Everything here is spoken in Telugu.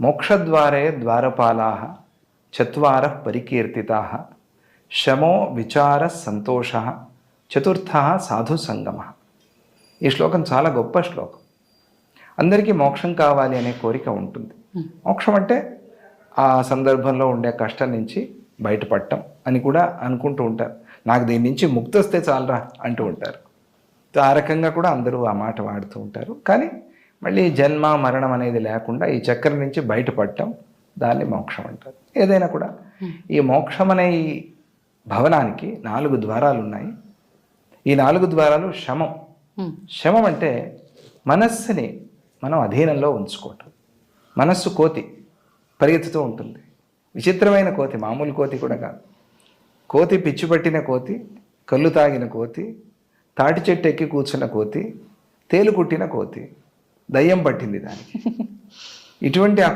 మోక్షద్వారే ద్వారపాలా చత్వార పరికీర్తితా శమో విచార సంతోష చతుర్థ సాధు సంగమ ఈ శ్లోకం చాలా గొప్ప శ్లోకం. అందరికీ మోక్షం కావాలి అనే కోరిక ఉంటుంది. మోక్షం అంటే ఆ సందర్భంలో ఉండే కష్టం నుంచి బయటపడటం అని కూడా అనుకుంటూ ఉంటారు. నాకు దీని నుంచి ముక్తి వస్తే చాలరా అంటూ ఉంటారు. ఆ రకంగా కూడా అందరూ ఆ మాట వాడుతూ ఉంటారు. కానీ మళ్ళీ జన్మ మరణం అనేది లేకుండా ఈ చక్రం నుంచి బయటపడటం దాన్ని మోక్షం అంటారు. ఏదైనా కూడా ఈ మోక్షం అనే ఈ భవనానికి నాలుగు ద్వారాలు ఉన్నాయి. ఈ నాలుగు ద్వారాలు శమం. శమం అంటే మనస్సుని మనం అధీనంలో ఉంచుకోవటం. మనస్సు కోతి పరిగెత్తుతూ ఉంటుంది. విచిత్రమైన కోతి మామూలు కోతి కూడా కాదు. కోతి పిచ్చి పట్టిన కోతి కళ్ళు తాగిన కోతి తాటి చెట్టు ఎక్కి కూర్చున్న కోతి తేలు కుట్టిన కోతి దయ్యం పట్టింది దానికి. ఇటువంటి